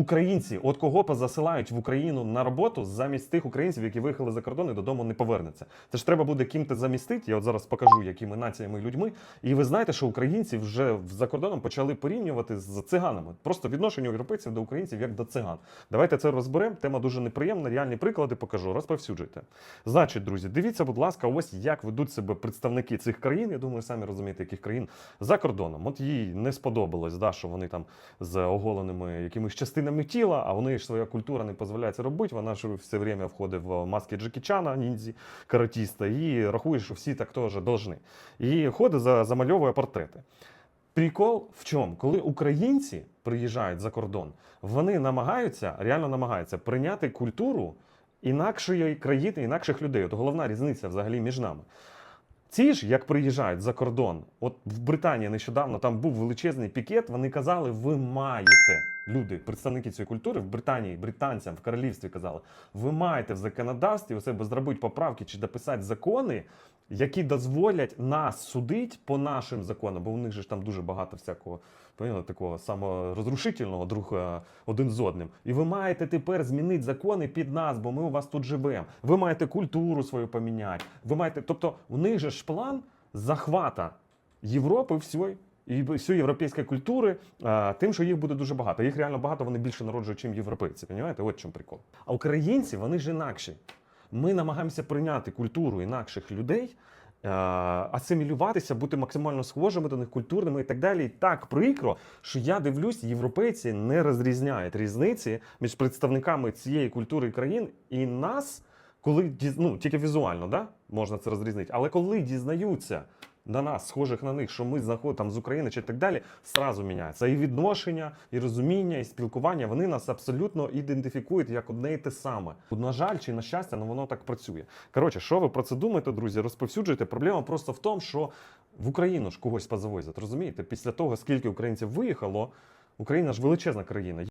Українці, от кого позасилають в Україну на роботу замість тих українців, які виїхали за кордон і додому не повернуться. Це ж треба буде ким-то замістити. Я от зараз покажу, якими націями людьми. І ви знаєте, що українці вже за кордоном почали порівнювати з циганами. Просто відношення європейців до українців як до циган. Давайте це розберемо. Тема дуже неприємна. Реальні приклади покажу. Розповсюджуйте. Значить, друзі, дивіться, будь ласка, ось як ведуть себе представники цих країн. Я думаю, самі розумієте, яких країн за кордоном. От їй не сподобалось, да, що вони там з оголеними якимись частинами тіла, а вони ж своя культура не дозволяє це робити. Вона ж все время входить в маски Джекі Чана, ніндзі, каратіста, і рахує, що всі так теж должны. І ходить за замальовує портрети. Прикол в чому? Коли українці приїжджають за кордон, вони намагаються, реально намагаються прийняти культуру інакшої країни, інакших людей. От головна різниця взагалі між нами. Ці ж, як приїжджають за кордон, от в Британії нещодавно там був величезний пікет. Вони казали, ви маєте люди, представники цієї культури в Британії, британцям в королівстві казали, ви маєте в законодавстві у себе зробити поправки чи дописати закони, які дозволять нас судити по нашим законам, бо у них же ж там дуже багато всякого поняли, такого саморозрушительного друг е, один з одним. І ви маєте тепер змінити закони під нас, бо ми у вас тут живемо. Ви маєте культуру свою поміняти. Ви маєте, тобто, у них же ж план захвата Європи всієї. І всієї європейської культури, тим, що їх буде дуже багато. Їх реально багато, вони більше народжують, ніж європейці. Понімаєте? От чому прикол. А українці вони ж інакші. Ми намагаємося прийняти культуру інакших людей, асимілюватися, бути максимально схожими до них, культурними і так далі. І так прикро, що я дивлюсь, європейці не розрізняють різниці між представниками цієї культури і країн і нас, коли ну, тільки візуально, да? можна це розрізнити. Але коли дізнаються на нас, схожих на них, що ми знаходимо там з України чи так далі, сразу міняється. І відношення, і розуміння, і спілкування вони нас абсолютно ідентифікують як одне і те саме. На жаль, чи на щастя, ну воно так працює. Коротше, що ви про це думаєте, друзі? Розповсюджуйте. Проблема просто в тому, що в Україну ж когось позавозять. Розумієте? Після того, скільки українців виїхало, Україна ж величезна країна.